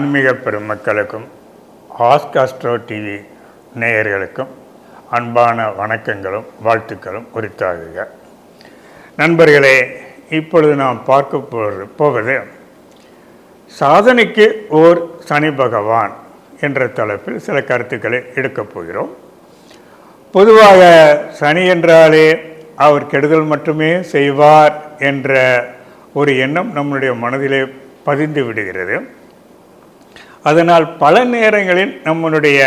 ஆன்மீக பெருமக்களுக்கும் ஆஸ்காஸ்ட்ரோ டிவி நேயர்களுக்கும் அன்பான வணக்கங்களும் வாழ்த்துக்களும் உரித்தாகுக. நண்பர்களே இப்பொழுது நாம் பார்க்க போவது போவது சாதனைக்கு ஓர் சனி பகவான் என்ற தலைப்பில் சில கருத்துக்களை எடுக்கப் போகிறோம். பொதுவாக சனி என்றாலே அவர் கெடுதல் மட்டுமே செய்வார் என்ற ஒரு எண்ணம் நம்முடைய மனதிலே பதிந்து விடுகிறது. அதனால் பல நேரங்களில் நம்மளுடைய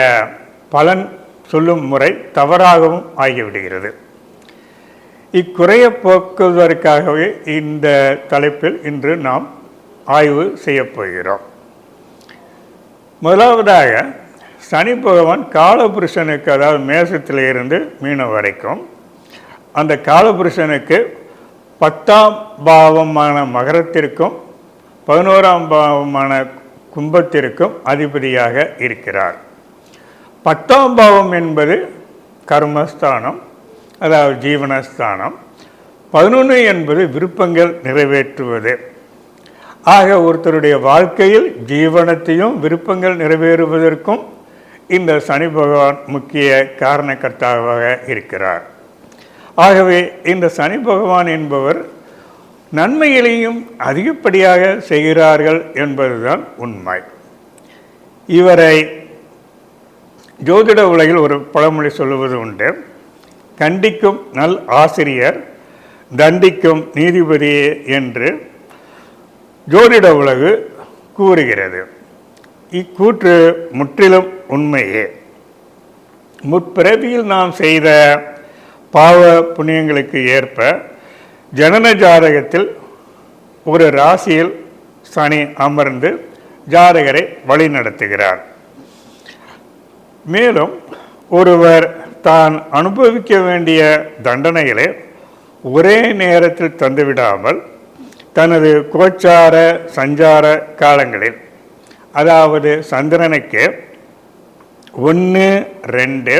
பலன் சொல்லும் முறை தவறாகவும் ஆகிவிடுகிறது. இக்குறைய போக்குவதற்காகவே இந்த தலைப்பில் இன்று நாம் ஆய்வு செய்யப்போகிறோம் முதலாவதாக சனி பகவான் காலபுருஷனுக்கு அதாவது மேசத்தில் இருந்து மீனம் வரைக்கும் அந்த காலபுருஷனுக்கு பத்தாம் பாவமான மகரத்திற்கும் பதினோராம் பாவமான கும்பத்திற்கும் அதிபதியாக இருக்கிறார். பத்தாம் பாவம் என்பது கர்மஸ்தானம் அதாவது ஜீவனஸ்தானம். பதினொன்று என்பது விருப்பங்கள் நிறைவேற்றுவது. ஆக ஒருத்தருடைய வாழ்க்கையில் ஜீவனத்தையும் விருப்பங்கள் நிறைவேறுவதற்கும் இந்த சனி பகவான் முக்கிய காரணக்கர்த்தாவாக இருக்கிறார். ஆகவே இந்த சனி பகவான் என்பவர் நன்மைகளையும் அதிகப்படியாக செய்கிறார்கள் என்பதுதான் உண்மை. இவரை ஜோதிட உலகில் ஒரு பழமொழி சொல்லுவது உண்டு. கண்டிக்கும் நல் ஆசிரியர் தண்டிக்கும் நீதிபதியே என்று ஜோதிட உலகு கூறுகிறது. இக்கூற்று முற்றிலும் உண்மையே. முற்பிறவியில் நாம் செய்த பாவ புண்ணியங்களுக்கு ஏற்ப ஜனன ஜாதகத்தில் ஒரு ராசியில் சனி அமர்ந்து ஜாதகரை வழிநடத்துகிறார். மேலும் ஒருவர் தான் அனுபவிக்க வேண்டிய தண்டனைகளை ஒரே நேரத்தில் தந்துவிடாமல் தனது கோச்சார சஞ்சார காலங்களில் அதாவது சந்திரனுக்கு ஒன்று ரெண்டு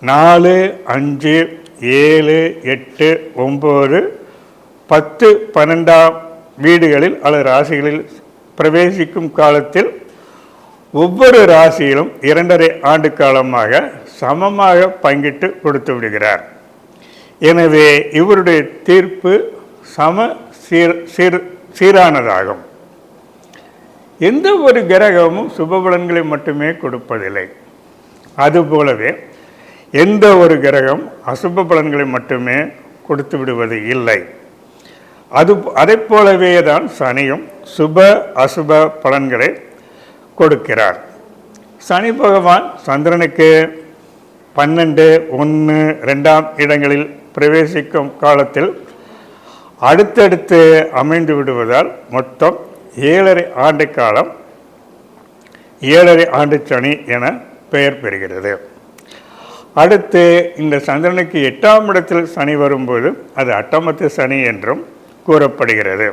நாலு அஞ்சு ஏழு எட்டு ஒம்பது பத்து பன்னெண்டாம் வீடுகளில் அல்லது ராசிகளில் பிரவேசிக்கும் காலத்தில் ஒவ்வொரு ராசியிலும் இரண்டரை ஆண்டு காலமாக சமமாக பங்கிட்டு கொடுத்து விடுகிறார். எனவே இவருடைய தீர்ப்பு சம சீர் சீர் சீரானதாகும். எந்த ஒரு கிரகமும் சுபபலன்களை மட்டுமே கொடுப்பதில்லை. அதுபோலவே எந்த ஒரு கிரகம் அசுப பலன்களை மட்டுமே கொடுத்து விடுவது இல்லை. அது அதை போலவே தான் சனியும் சுப அசுப பலன்களை கொடுக்கிறார். சனி பகவான் சந்திரனுக்கு பன்னெண்டு ஒன்று ரெண்டாம் இடங்களில் பிரவேசிக்கும் காலத்தில் அடுத்தடுத்து அமைந்து விடுவதால் மொத்தம் ஏழரை ஆண்டு காலம் ஏழரை ஆண்டு சனி என பெயர் பெறுகிறது. அடுத்து இந்த சந்திரனுக்கு எட்டாம் இடத்தில் சனி வரும்போது அது அட்டமத்து சனி என்றும் கூறப்படுகிறது.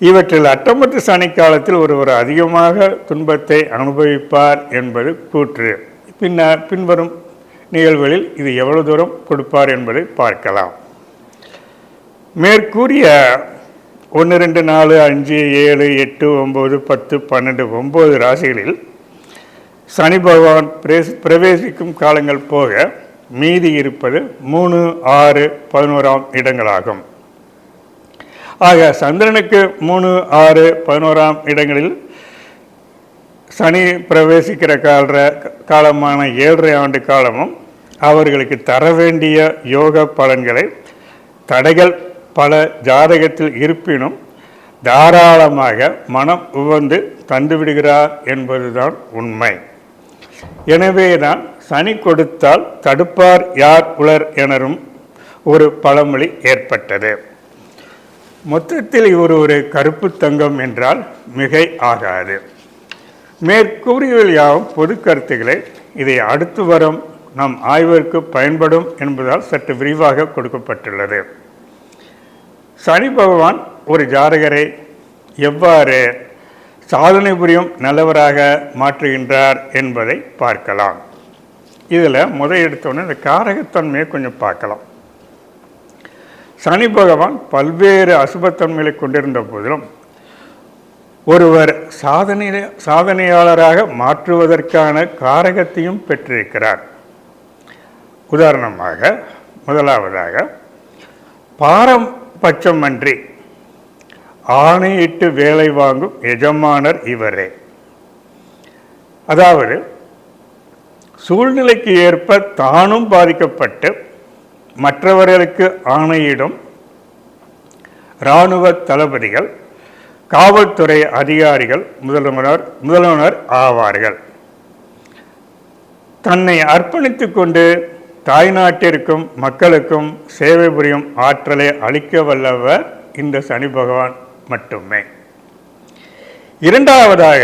இவற்றில் அட்டமத்து சனி காலத்தில் ஒருவர் அதிகமாக துன்பத்தை அனுபவிப்பார் என்பது கூற்று. பின்னர் பின்வரும் நிகழ்வுகளில் இது எவ்வளவு தூரம் கொடுப்பார் என்பதை பார்க்கலாம். மேற்கூறிய ஒன்று ரெண்டு நாலு அஞ்சு ஏழு எட்டு ஒம்பது பத்து பன்னெண்டு ஒம்பது ராசிகளில் சனி பகவான் பிரவேசிக்கும் காலங்கள் போக மீதி இருப்பது மூணு ஆறு பதினோராம் இடங்களாகும். ஆக சந்திரனுக்கு மூணு ஆறு பதினோராம் இடங்களில் சனி பிரவேசிக்கிற கால காலமான ஏழரை ஆண்டு காலமும் அவர்களுக்கு தர வேண்டிய யோக பலன்களை தடைகள் பல ஜாதகத்தில் இருப்பினும் தாராளமாக மனம் உவந்து தந்துவிடுகிறார் என்பதுதான் உண்மை. எனவே தான் சனி கொடுத்தால் தடுப்பார் யார் உலர் எனரும் ஒரு பழமொழி ஏற்பட்டது. மொத்தத்தில் இவர் ஒரு கருப்பு தங்கம் என்றால் மிகை ஆகாது. மேற்கூறியவில் யாவும் பொது கருத்துக்களை இதை அடுத்து வரும் நம் ஆய்விற்கு பயன்படும் என்பதால் சற்று விரிவாக கொடுக்கப்பட்டுள்ளது. சனி பகவான் ஒரு ஜாதகரை எவ்வாறு சாதனை புரியும் நல்லவராக மாற்றுகின்றார் என்பதை பார்க்கலாம். இதில் முதல் எடுத்தோன்னே இந்த காரகத்தன்மையை கொஞ்சம் பார்க்கலாம். சனி பகவான் பல்வேறு அசுபத்தன்மைகளை கொண்டிருந்த போதிலும் ஒருவர் சாதனை சாதனையாளராக மாற்றுவதற்கான காரகத்தையும் பெற்றிருக்கிறார். உதாரணமாக முதலாவதாக பாரபட்சமன்றி ஆணையிட்டு வேலை வாங்கும் எஜமானர் இவரே. அதாவது சூழ்நிலைக்கு ஏற்ப தானும் பாதிக்கப்பட்டு மற்றவர்களுக்கு ஆணையிடும் இராணுவ தளபதிகள் காவல்துறை அதிகாரிகள் முதல்வர் முதல்வர் ஆவார்கள். தன்னை அர்ப்பணித்துக் கொண்டு தாய்நாட்டிற்கும் மக்களுக்கும் சேவை புரியும் ஆற்றலை அளிக்க வல்லவர் இந்த சனி பகவான். மட்டுமே. இரண்டாவதாக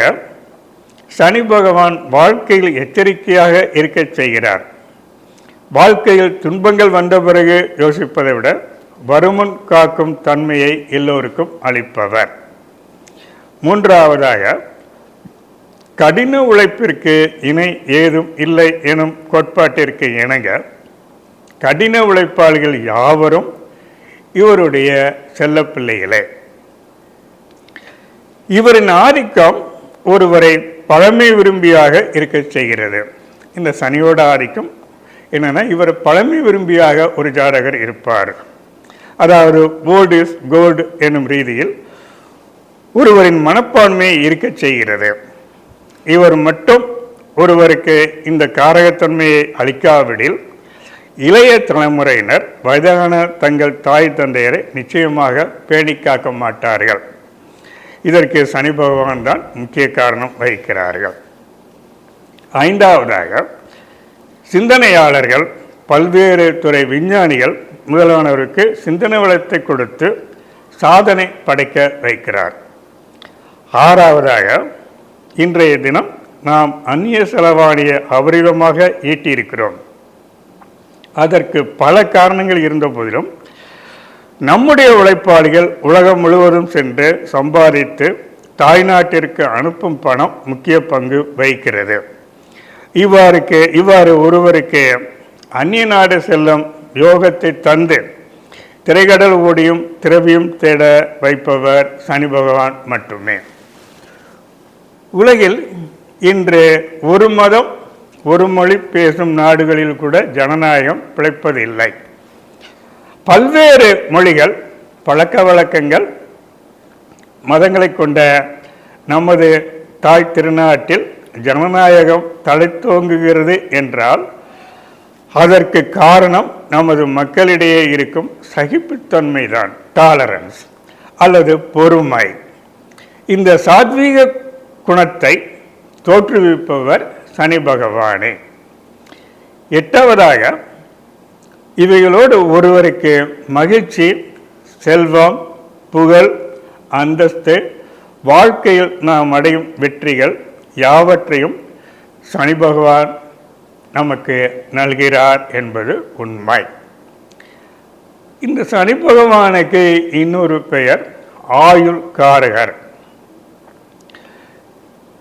சனி பகவான் வாழ்க்கையில் எச்சரிக்கையாக இருக்கச் செய்கிறார். வாழ்க்கையில் துன்பங்கள் வந்த பிறகு யோசிப்பதை விட வருமுன் காக்கும் தன்மையை எல்லோருக்கும் அளிப்பவர். மூன்றாவதாக கடின உழைப்பிற்கு இணை ஏதும் இல்லை எனும் கோட்பாட்டிற்கு இணங்க கடின உழைப்பாளிகள் யாவரும் இவருடைய செல்லப்பிள்ளைகளே. இவரின் ஆதிக்கம் ஒருவரை பழமை விரும்பியாக இருக்க செய்கிறது. இந்த சனியோட ஆதிக்கம் என்னென்னா இவர் பழமை விரும்பியாக ஒரு ஜாதகர் இருப்பார். அதாவது ஓல்டு இஸ் கோல்டு என்னும் ரீதியில் ஒருவரின் மனப்பான்மையை இருக்கச் செய்கிறது. இவர் மட்டும் ஒருவருக்கு இந்த காரகத்தன்மையை அளிக்காவிடில் இளைய தலைமுறையினர் வயதான தங்கள் தாய் தந்தையரை நிச்சயமாக பேணி காக்க மாட்டார்கள். இதற்கு சனி பகவான் தான் முக்கிய காரணம் வகிக்கிறார்கள். ஐந்தாவதாக சிந்தனையாளர்கள் பல்வேறு துறை விஞ்ஞானிகள் முதலானவருக்கு சிந்தனை வளத்தை கொடுத்து சாதனை படைக்க வைக்கிறார். ஆறாவதாக இன்றைய தினம் நாம் அந்நிய செலவாணியை அபரிதமாக ஈட்டியிருக்கிறோம். அதற்கு பல காரணங்கள் இருந்த போதிலும் நம்முடைய உழைப்பாளிகள் உலகம் முழுவதும் சென்று சம்பாதித்து தாய்நாட்டிற்கு அனுப்பும் பணம் முக்கிய பங்கு வகிக்கிறது. இவ்வாறுக்கு இவ்வாறு ஒருவருக்கு அந்நிய நாடு செல்லும் யோகத்தை தந்து திரைக்கடல் ஓடியும் திரவியும் தேட வைப்பவர் சனி பகவான் மட்டுமே. உலகில் இன்று ஒரு மதம் ஒரு மொழி பேசும் நாடுகளில் கூட ஜனநாயகம் பிழைப்பதில்லை. பல்வேறு மொழிகள் பழக்க வழக்கங்கள் மதங்களை கொண்ட நமது தாய் திருநாட்டில் ஜனநாயகம் தழைத்தோங்குகிறது என்றால் அதற்கு காரணம் நமது மக்களிடையே இருக்கும் சகிப்புத்தன்மை தான் டாலரன்ஸ் அல்லது பொறுமை. இந்த சாத்வீக குணத்தை தோற்றுவிப்பவர் சனி பகவானே. எட்டாவதாக இவைகளோடு ஒருவருக்கு மகிழ்ச்சி செல்வம் புகழ் அந்தஸ்து வாழ்க்கையில் நாம் அடையும் வெற்றிகள் யாவற்றையும் சனி பகவான் நமக்கு நல்கிறார் என்பது உண்மை. இந்த சனி பகவானுக்கு இன்னொரு பெயர் ஆயுள் காரகர்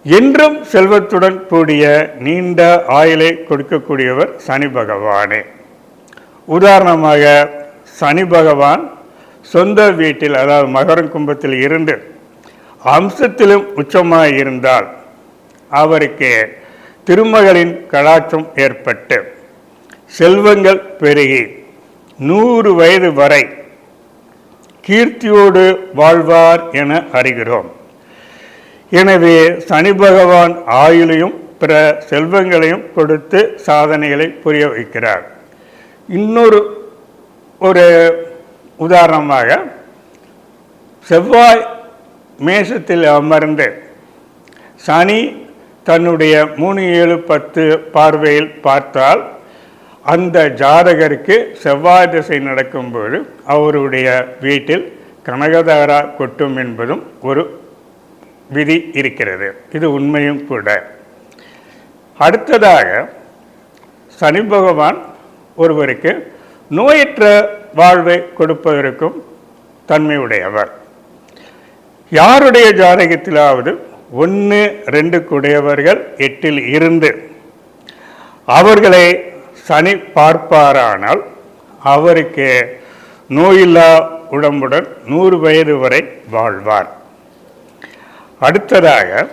என்றும் செல்வத்துடன் கூடிய நீண்ட ஆயுளை கொடுக்கக்கூடியவர் சனி பகவானே. உதாரணமாக சனி பகவான் சொந்த வீட்டில் அதாவது மகரம் கும்பத்தில் இருந்து அம்சத்திலும் உச்சமாக இருந்தால் அவருக்கு திருமகளின் கலாச்சம் ஏற்பட்டு செல்வங்கள் பெருகி நூறு வயது வரை கீர்த்தியோடு வாழ்வார் என அறிகிறோம். எனவே சனி பகவான் ஆயுளையும் பிற செல்வங்களையும் கொடுத்து சாதனைகளை புரிய வைக்கிறார். இன்னொரு ஒரு உதாரணமாக செவ்வாய் மேசத்தில் அமர்ந்து சனி தன்னுடைய மூணு ஏழு பத்து பார்வையில் பார்த்தால் அந்த ஜாதகருக்கு செவ்வாய் திசை நடக்கும்போது அவருடைய வீட்டில் கனகதாரா கொட்டும் என்பதும் ஒரு விதி இருக்கிறது. இது உண்மையும் கூட. அடுத்ததாக சனி பகவான் ஒருவருக்கு நோயற்ற வாழ்வை கொடுப்பதற்கும் தன்மை உடையவர் யாருடைய ஜாதகத்திலாவது ஒன்று ரெண்டு குடையவர்கள் எட்டில் இருந்து அவர்களை சனி பார்ப்பாரானால் அவருக்கு நோயில்லா உடம்புடன் நூறு வயது வரை வாழ்வார். அடுத்ததாக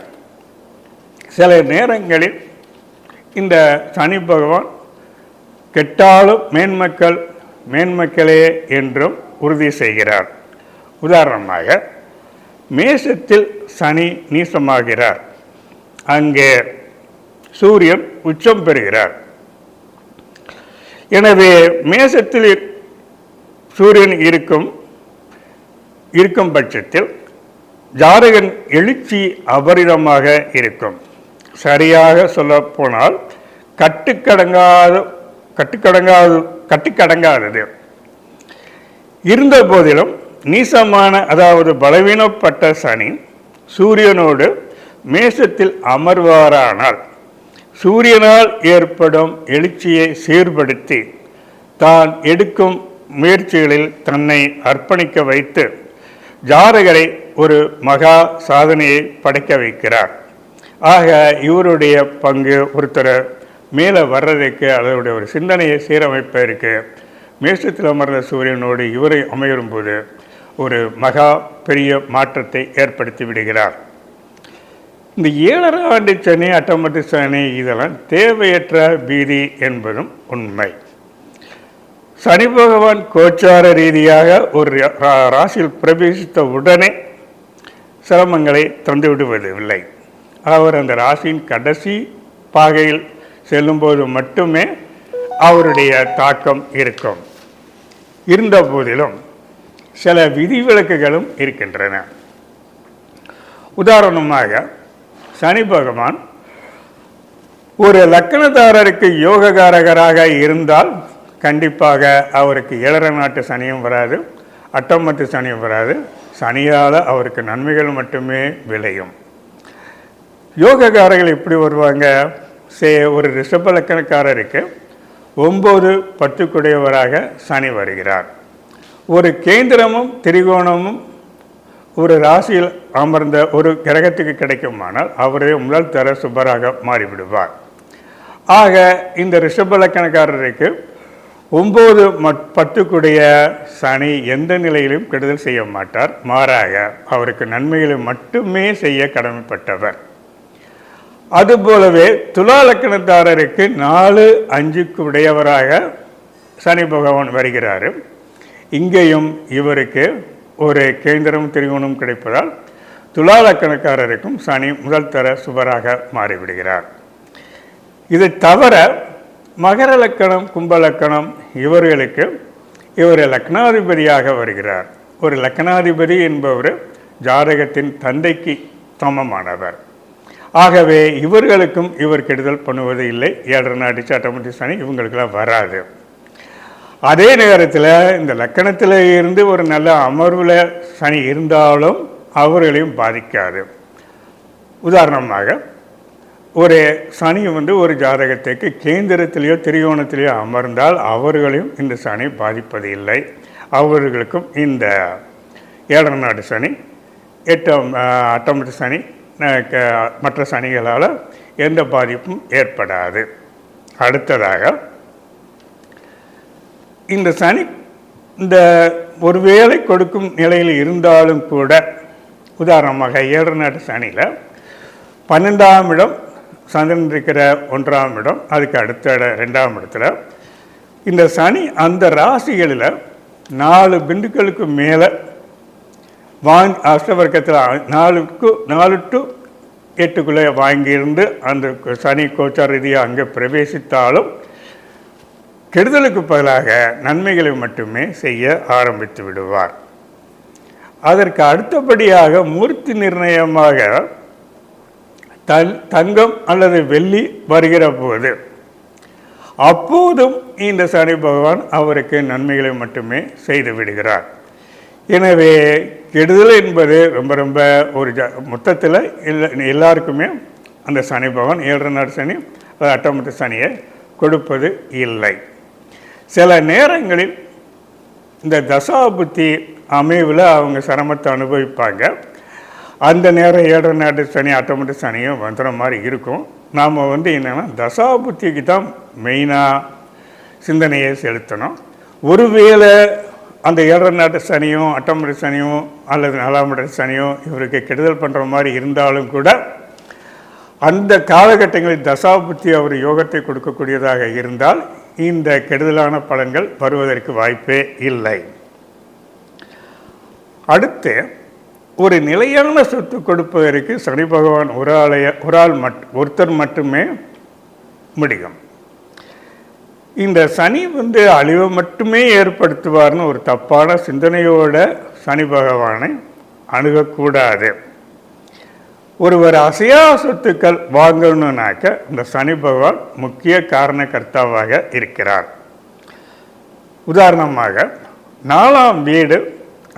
சில நேரங்களில் இந்த சனி பகவான் கெட்டாலும் மேன்மக்கள் மேன்மக்களே என்றும் உறுதி செய்கிறார். உதாரணமாக மேசத்தில் சனி நீசமாகிறார். அங்கே சூரியன் உச்சம் பெறுகிறார். எனவே மேசத்தில் சூரியன் இருக்கும் இருக்கும் பட்சத்தில் ஜாதகன் எழுச்சி அபரிதமாக இருக்கும். சரியாக சொல்லப்போனால் கட்டுக்கடங்காத கட்டுக்கடங்காது கட்டுக்கடங்காதது. இருந்த போதிலும் நீசமான அதாவது பலவீனப்பட்ட சனி சூரியனோடு மேசத்தில் அமர்வாரானால் சூரியனால் ஏற்படும் எழுச்சியை சீர்படுத்தி தான் எடுக்கும் முயற்சிகளில் தன்னை அர்ப்பணிக்க வைத்து ஜாதகரை ஒரு மகா சாதனையை படைக்க வைக்கிறார். ஆக இவருடைய பங்கு ஒருத்தர் மேலே வர்றதுக்கு அதனுடைய ஒரு சிந்தனையை சீரமைப்பதற்கு மேஷத்தில் அமர்ந்த சூரியனோடு இவரை அமையும்போது ஒரு மகா பெரிய மாற்றத்தை ஏற்படுத்தி விடுகிறார். இந்த ஏழரை ஆண்டு சனி அட்டமட்டு சனி இதெல்லாம் தேவையற்ற பீதி என்பதும் உண்மை. சனி பகவான் கோச்சார ரீதியாக ஒரு ராசியில் பிரவேசித்த உடனே சிரமங்களை தந்துவிடுவதில்லை. அவர் அந்த ராசியின் கடைசி பாகையில் செல்லும்போது மட்டுமே அவருடைய தாக்கம் இருக்கும். இருந்த போதிலும் சில விதிவிலக்குகளும் இருக்கின்றன. உதாரணமாக சனி பகவான் ஒரு லக்கணதாரருக்கு யோககாரகராக இருந்தால் கண்டிப்பாக அவருக்கு ஏழரை நாட்டு சனியும் வராது அட்டமத்து சனியும் வராது. சனியால் அவருக்கு நன்மைகள் மட்டுமே விளையும். யோகக்காரர்கள் எப்படி வருவாங்க? சே ஒரு ரிஷப லக்கணக்காரருக்கு ஒம்பது பத்துக்குடையவராக சனி வருகிறார். ஒரு கேந்திரமும் திரிகோணமும் ஒரு ராசியில் அமர்ந்த ஒரு கிரகத்துக்கு கிடைக்குமானால் அவரே முதல் தர சுபராக மாறிவிடுவார். ஆக இந்த ரிஷப லக்கணக்காரருக்கு ஒம்பது மட் பத்துக்குடைய சனி எந்த நிலையிலும் கெடுதல் செய்ய மாட்டார். மாறாக அவருக்கு நன்மைகளை மட்டுமே செய்ய கடமைப்பட்டவர். அதுபோலவே துலா லக்கணத்தாரருக்கு நாலு அஞ்சுக்கு உடையவராக சனி பகவான் வருகிறார். இங்கேயும் இவருக்கு ஒரு கேந்திரம் திரிகோணம் கிடைப்பதால் துலா லக்கணக்காரருக்கும் சனி முதல் தர சுபராக மாறிவிடுகிறார். இதை தவிர மகர லக்கணம் கும்ப லக்கணம் இவர்களுக்கு இவர் லக்னாதிபதியாக வருகிறார். ஒரு லக்னாதிபதி என்பவர் ஜாதகத்தின் தந்தைக்கு சமமானவர். ஆகவே இவர்களுக்கும் இவர் கெடுதல் பண்ணுவது இல்லை. ஏழரை நாட்டு சட்டமன்ற சனி இவங்களுக்கெல்லாம் வராது. அதே நேரத்தில் இந்த லக்கணத்தில் இருந்து ஒரு நல்ல அமர்வில் சனி இருந்தாலும் அவர்களையும் பாதிக்காது. உதாரணமாக ஒரு சனி வந்து ஒரு ஜாதகத்துக்கு கேந்திரத்திலேயோ திரிகோணத்திலேயோ அமர்ந்தால் அவர்களையும் இந்த சனி பாதிப்பது இல்லை. அவர்களுக்கும் இந்த ஏழரை நாடு சனி எட்டாம் அட்டமட்டு சனி மற்ற சனிகளால் எந்த பாதிப்பும் ஏற்படாது. அடுத்ததாக இந்த சனி இந்த ஒருவேளை கொடுக்கும் நிலையில் இருந்தாலும் கூட உதாரணமாக ஏழு நாட்டு சனியில் பன்னெண்டாம் இடம் சந்திரன் இருக்கிற ஒன்றாம் இடம் அதுக்கு அடுத்த ரெண்டாம் இடத்துல இந்த சனி அந்த ராசிகளில் நாலு பிந்துக்களுக்கு மேலே வாங்கி அஷ்டவர்க்கத்தில் நாலுக்கு நாலு டு எட்டுக்குள்ளே வாங்கியிருந்து அந்த சனி கோச்சார் ரீதியாக அங்கே பிரவேசித்தாலும் கெடுதலுக்கு பதிலாக நன்மைகளை மட்டுமே செய்ய ஆரம்பித்து விடுவார். அதற்கு அடுத்தபடியாக மூர்த்தி நிர்ணயமாக தன் தங்கம் அல்லது வெள்ளி வருகிற போது அப்போதும் இந்த சனி பகவான் அவருக்கு நன்மைகளை மட்டுமே செய்து விடுகிறார். எனவே கெடுதல் என்பது ரொம்ப ரொம்ப ஒரு ஜ மொத்தத்தில் இல்லை எல்லாருக்குமே அந்த சனி பகவான் ஏழரை நாடு சனி அதாவது அட்டமத்து சனியை கொடுப்பது இல்லை. சில நேரங்களில் இந்த தசாபுத்தி அமைவில் அவங்க சிரமத்தை அனுபவிப்பாங்க. அந்த நேரம் ஏழரை நாட்டு சனி அட்டமட்டு சனியும் வந்துற மாதிரி இருக்கும். நாம் வந்து என்னென்னா தசாபுத்திக்கு தான் மெயினாக சிந்தனையை செலுத்தணும். ஒருவேளை அந்த ஏழரை நாட்டு சனியும் அட்டமட்டு சனியும் அல்லது நாலாம் இட சனியோ இவருக்கு கெடுதல் பண்ணுற மாதிரி இருந்தாலும் கூட அந்த காலகட்டங்களில் தசாபுத்தி அவர் யோகத்தை கொடுக்கக்கூடியதாக இருந்தால் இந்த கெடுதலான பலன்கள் வருவதற்கு வாய்ப்பே இல்லை. அடுத்து ஒரு நிலையான சொத்து கொடுப்பதற்கு சனி பகவான் ஒரு ஆளைய ஒரு ஆள் மட் ஒருத்தர் மட்டுமே முடியும். இந்த சனி வந்து அழிவை மட்டுமே ஏற்படுத்துவார்னு ஒரு தப்பான சிந்தனையோட சனி பகவானை அணுகக்கூடாது. ஒருவர் அசையா சொத்துக்கள் வாங்கணும்னாக்க இந்த சனி பகவான் முக்கிய காரணக்கர்த்தாவாக இருக்கிறார். உதாரணமாக நாலாம் வீடு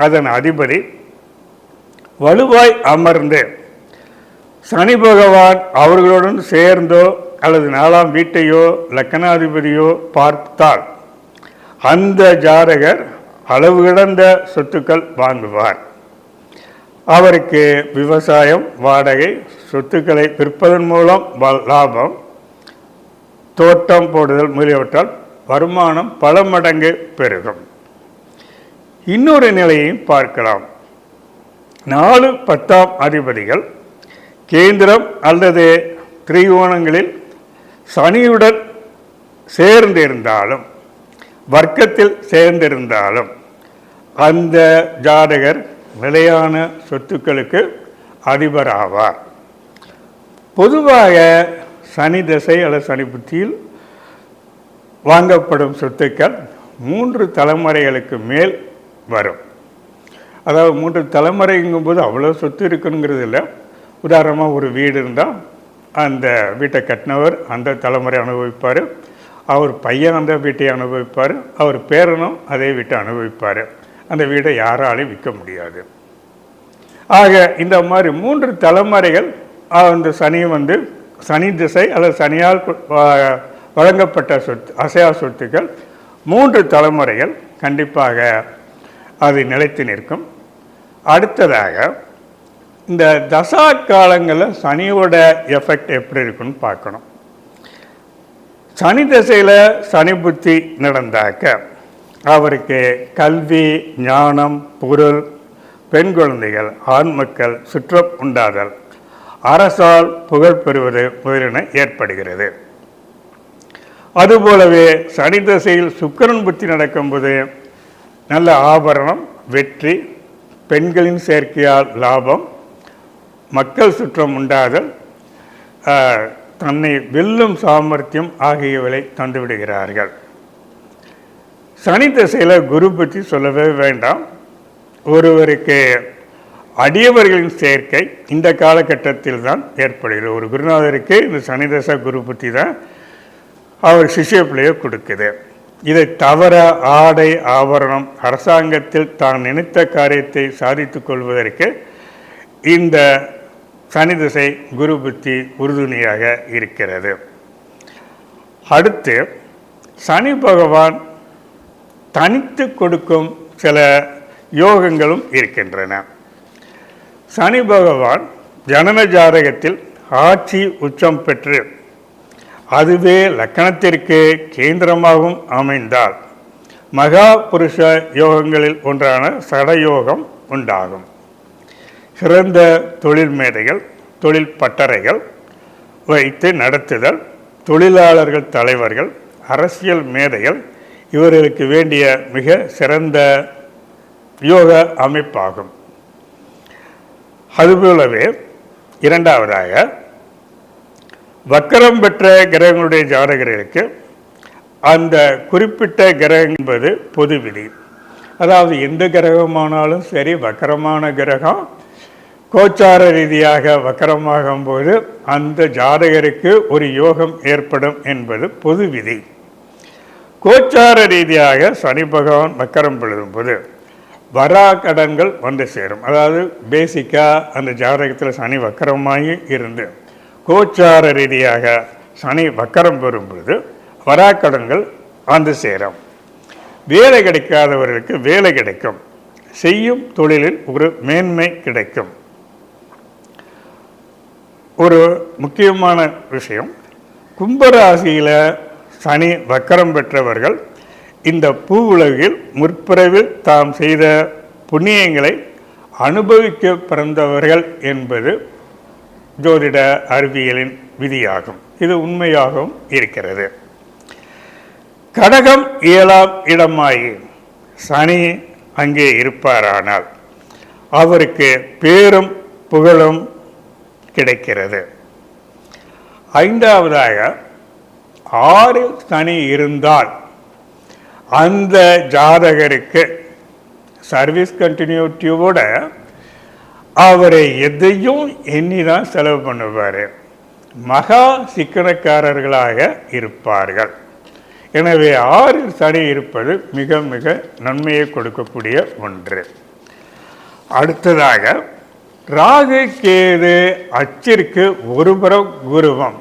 அதன் அதிபதி வலுவாய் அமர்ந்து சனி பகவான் அவர்களுடன் சேர்ந்தோ அல்லது நாலாம் வீட்டையோ லக்கணாதிபதியோ பார்த்தால் அந்த ஜாதகர் அளவு கிடந்த சொத்துக்கள் வாங்குவார். அவருக்கு விவசாயம் வாடகை சொத்துக்களை விற்பதன் மூலம் வ- லாபம் தோட்டம் போடுதல் முதலியவற்றால் வருமானம் பல மடங்கு பெருகும். இன்னொரு நிலையையும் பார்க்கலாம். நாலு பத்தாம் அதிபதிகள் கேந்திரம் அல்லது திரிகோணங்களில் சனியுடன் சேர்ந்திருந்தாலும் வர்க்கத்தில் சேர்ந்திருந்தாலும் அந்த ஜாதகர் நிலையான சொத்துக்களுக்கு அதிபராவார். பொதுவாக சனி தசை அல்லது சனி புத்தியில் வாங்கப்படும் சொத்துக்கள் மூன்று தலைமுறைகளுக்கு மேல் வரும். அதாவது மூன்று தலைமுறைங்கும்போது அவ்வளோ சொத்து இருக்குங்கிறது இல்லை. உதாரணமாக ஒரு வீடு இருந்தால் அந்த வீட்டை கட்டினவர் அந்த தலைமுறை அனுபவிப்பார். அவர் பையன் அந்த வீட்டை அனுபவிப்பார் அவர் பேரனும் அதே வீட்டை அனுபவிப்பார். அந்த வீடை யாராலையும் விற்க முடியாது. ஆக இந்த மாதிரி மூன்று தலைமுறைகள் அந்த சனி வந்து சனி திசை அல்லது சனியால் கு- வழங்கப்பட்ட சொத்து அசையா சொத்துக்கள் மூன்று தலைமுறைகள் கண்டிப்பாக அது நிலைத்து நிற்கும். அடுத்ததாக இந்த தசா காலங்களில் சனியோட எஃபெக்ட் எப்படி இருக்குன்னு பார்க்கணும். சனி திசையில் சனி புத்தி நடந்தாக்க அவருக்கு கல்வி ஞானம் பொருள் பெண் குழந்தைகள் ஆண் மக்கள் சுற்றம் உண்டாதல் அரசால் புகழ் பெறுவது முதலியன ஏற்படுகிறது. அதுபோலவே சனி திசையில் சுக்கரன் புத்தி நடக்கும்போது நல்ல ஆபரணம் வெற்றி பெண்களின் சேர்க்கையால் லாபம் மக்கள் சுற்றம் உண்டாதல் தன்னை வெல்லும் சாமர்த்தியம் ஆகியவளை தந்துவிடுகிறார்கள். சனி திசையில் குரு பற்றி சொல்லவே வேண்டாம். ஒருவருக்கு அடியவர்களின் சேர்க்கை இந்த காலகட்டத்தில் தான் ஏற்படுகிறது. ஒரு குருநாதருக்கு இந்த சனி தசை குரு புத்தி தான் அவர் சிஷ்ய பிள்ளையை கொடுக்குது. இதை தவற ஆடை ஆபரணம் அரசாங்கத்தில் தான் நினைத்த காரியத்தை சாதித்துக் கொள்வதற்கு இந்த சனி திசை குரு புத்தி உறுதுணையாக இருக்கிறது. அடுத்து சனி பகவான் தனித்து கொடுக்கும் சில யோகங்களும் இருக்கின்றன. சனி பகவான் ஜனன ஜாதகத்தில் ஆட்சி உச்சம் பெற்று அதுவே லக்கணத்திற்கு கேந்திரமாகவும் அமைந்தால் மகா புருஷ யோகங்களில் ஒன்றான சடயோகம் உண்டாகும். சிறந்த தொழில் மேடைகள் தொழில் பட்டறைகள் வைத்து நடத்துதல் தொழிலாளர்கள் தலைவர்கள் அரசியல் மேதைகள் இவர்களுக்கு வேண்டிய மிக சிறந்த யோக அமைப்பாகும். அதுபோலவே இரண்டாவதாக வக்கரம் பெற்ற கிரகங்களுடைய ஜாதகர்களுக்கு அந்த குறிப்பிட்ட கிரகம் என்பது பொது விதி. அதாவது எந்த கிரகமானாலும் சரி வக்கரமான கிரகம் கோச்சார ரீதியாக வக்கரமாகும் போது அந்த ஜாதகருக்கு ஒரு யோகம் ஏற்படும் என்பது பொது விதி. கோச்சார ரீதியாக சனி பகவான் வக்கரம் பொழுதும்போது வரா கடன்கள் வந்து சேரும். அதாவது பேசிக்காக அந்த ஜாதகத்தில் சனி வக்கரமாகி இருந்து கோச்சார ரீதியாக சனி வக்கரம் பெறும்பொழுது வராக்கடன்கள் வந்து சேரும். வேலை கிடைக்காதவர்களுக்கு வேலை கிடைக்கும். செய்யும் தொழிலில் ஒரு மேன்மை கிடைக்கும். ஒரு முக்கியமான விஷயம். கும்பராசியில் சனி வக்கரம் பெற்றவர்கள் இந்த பூ உலகில் முற்பிறவில் தாம் செய்த புண்ணியங்களை அனுபவிக்க பிறந்தவர்கள் என்பது ஜோதிட அறிவியலின் விதியாகும். இது உண்மையாகவும் இருக்கிறது. கடகம் இயலாம் இடமாயி சனி அங்கே இருப்பாரானால் அவருக்கு பேரும் புகழும் கிடைக்கிறது. ஐந்தாவதாக ஆறு சனி இருந்தால் அந்த ஜாதகருக்கு சர்வீஸ் கண்டினியூட்டியோட அவரை எதையும் எண்ணி தான் செலவு பண்ணுவார். மகா சிக்கனக்காரர்களாக இருப்பார்கள். எனவே ஆறில் சனி இருப்பது மிக மிக நன்மையை கொடுக்கக்கூடிய ஒன்று. அடுத்ததாக ராகு கேது அச்சிற்கு ஒருபுறம் குருவம்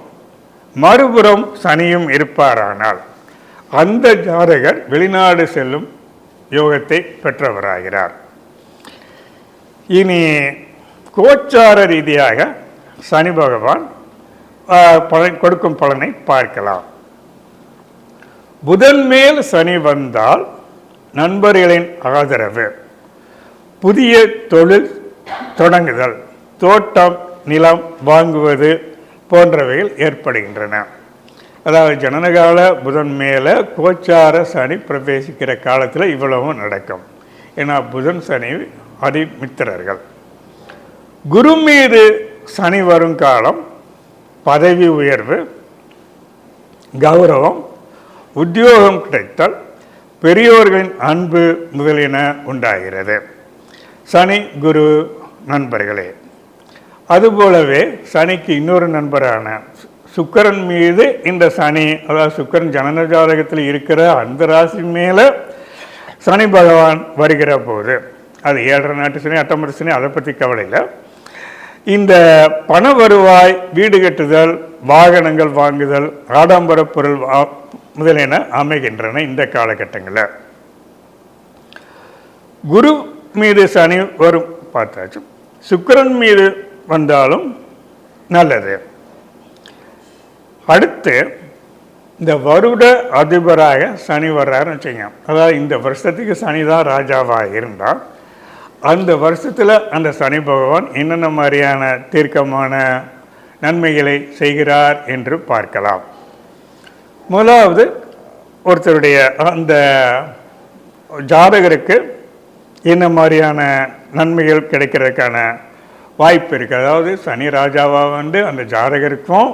மறுபுறம் சனியும் இருப்பாரானால் அந்த ஜாதகர் வெளிநாடு செல்லும் யோகத்தை பெற்றவராகிறார். இனி கோச்சார ரீதியாக சனி பகவான் பலன் கொடுக்கும் பலனை பார்க்கலாம். புதன் மேல் சனி வந்தால் நண்பர்களின் ஆதரவு புதிய தொழில் தொடங்குதல். தோட்டம் நிலம் வாங்குவது போன்றவைகள் ஏற்படுகின்றன. அதாவது ஜனனகால புதன் மேலே கோச்சார சனி பிரவேசிக்கிற காலத்தில் இவ்வளவும் நடக்கும். ஏன்னா புதன் சனி அதிமித்திரர்கள் குரு மீது சனி வரும் காலம் பதவி உயர்வு கௌரவம் உத்தியோகம் கிடைத்தல் பெரியோர்களின் அன்பு முதலின உண்டாகிறது. சனி குரு நண்பர்களே அதுபோலவே சனிக்கு இன்னொரு நண்பரான சுக்கரன் மீது இந்த சனி அதாவது சுக்கரன் ஜனன ஜாதகத்தில் இருக்கிற அந்த ராசி மேலே சனி பகவான் வருகிற போது அது ஏழரை நாட்டு சனி அட்டமட்டு சனி அதை பற்றி கவலை இல்லை. இந்த பண வருவாய் வீடு கட்டுதல் வாகனங்கள் வாங்குதல் ஆடம்பர பொருள் முதலியன அமைகின்றன இந்த காலகட்டங்களில். குரு மீது சனி வரும். பார்த்தாச்சு. சுக்கரன் மீது வந்தாலும் நல்லது. அடுத்து இந்த வருட அதிபராக சனி வர்றாருன்னு வச்சுங்க அதாவது இந்த வருஷத்துக்கு சனி தான் ராஜாவாக இருந்தால் அந்த வருஷத்தில் அந்த சனி பகவான் என்னென்ன மாதிரியான தீர்க்கமான நன்மைகளை செய்கிறார் என்று பார்க்கலாம். முதலாவது ஒருத்தருடைய அந்த ஜாதகருக்கு இந்த மாதிரியான நன்மைகள் கிடைக்கிறதுக்கான வாய்ப்பு இருக்குது அதாவது சனி ராஜாவாக வந்து அந்த ஜாதகருக்கும்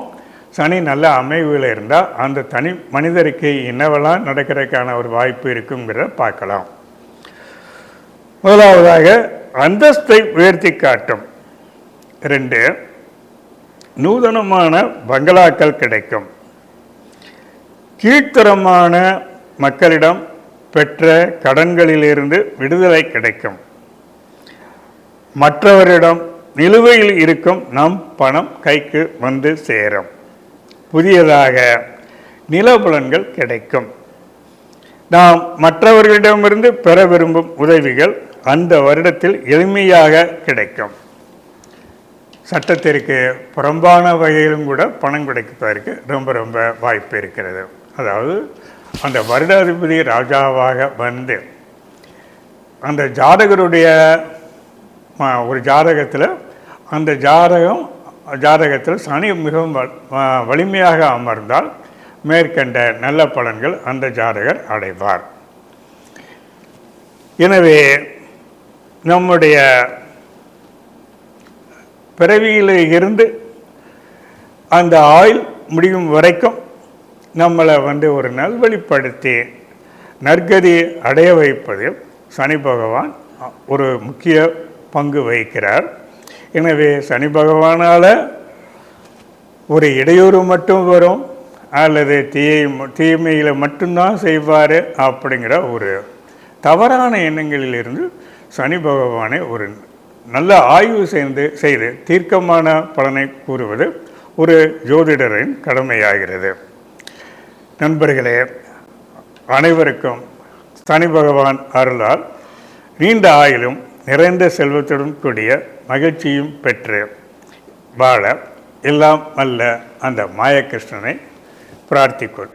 சனி நல்ல அமைவில் இருந்தால் அந்த தனி மனிதருக்கு என்னவெல்லாம் நடக்கிறதுக்கான ஒரு வாய்ப்பு இருக்குங்கிறத பார்க்கலாம். முதலாவதாக அந்தஸ்தை உயர்த்தி காட்டும். ரெண்டு நூதனமான பங்களாக்கள் கிடைக்கும். கீழ்த்தரமான மக்களிடம் பெற்ற கடன்களிலிருந்து விடுதலை கிடைக்கும். மற்றவரிடம் நிலுவையில் இருக்கும் நம் பணம் கைக்கு வந்து சேரும். புதியதாக நிலபலன்கள் கிடைக்கும். நாம் மற்றவர்களிடமிருந்து பெற விரும்பும் உதவிகள் அந்த வருடத்தில் எளிமையாக கிடைக்கும். சட்டத்திற்கு புறம்பான வகையிலும் கூட பணம் கிடைப்பதற்கு ரொம்ப ரொம்ப வாய்ப்பு இருக்கிறது. அதாவது அந்த வருடாதிபதி ராஜாவாக வந்து அந்த ஜாதகருடைய ஒரு ஜாதகத்தில் அந்த ஜாதகம் ஜாதகத்தில் சனி மிகவும் வலிமையாக அமர்ந்தால் மேற்கண்ட நல்ல பலன்கள் அந்த ஜாதகர் அடைவார். எனவே நம்முடைய பிறவியில் இருந்து அந்த ஆயுள் முடியும் வரைக்கும் நம்மளை வந்து ஒரு நல்வழிப்படுத்தி நற்கதி அடைய வைப்பதில் சனி பகவான் ஒரு முக்கிய பங்கு வகிக்கிறார். எனவே சனி பகவானால் ஒரு இடையூறு மட்டும் வரும் அல்லது தீயை தீமையில் மட்டும்தான் செய்வார் அப்படிங்கிற ஒரு தவறான எண்ணங்களிலிருந்து சனி பகவானை ஒரு நல்ல ஆய்வு செய்து செய்து தீர்க்கமான பலனை கூறுவது ஒரு ஜோதிடரின் கடமையாகிறது. நண்பர்களே அனைவருக்கும் சனி பகவான் அருளால் நீண்ட ஆயிலும் நிறைந்த செல்வத்துடன் கூடிய மகிழ்ச்சியும் பெற்று வாழ எல்லாம் அல்ல அந்த மாயகிருஷ்ணனை பிரார்த்திக்கொள்.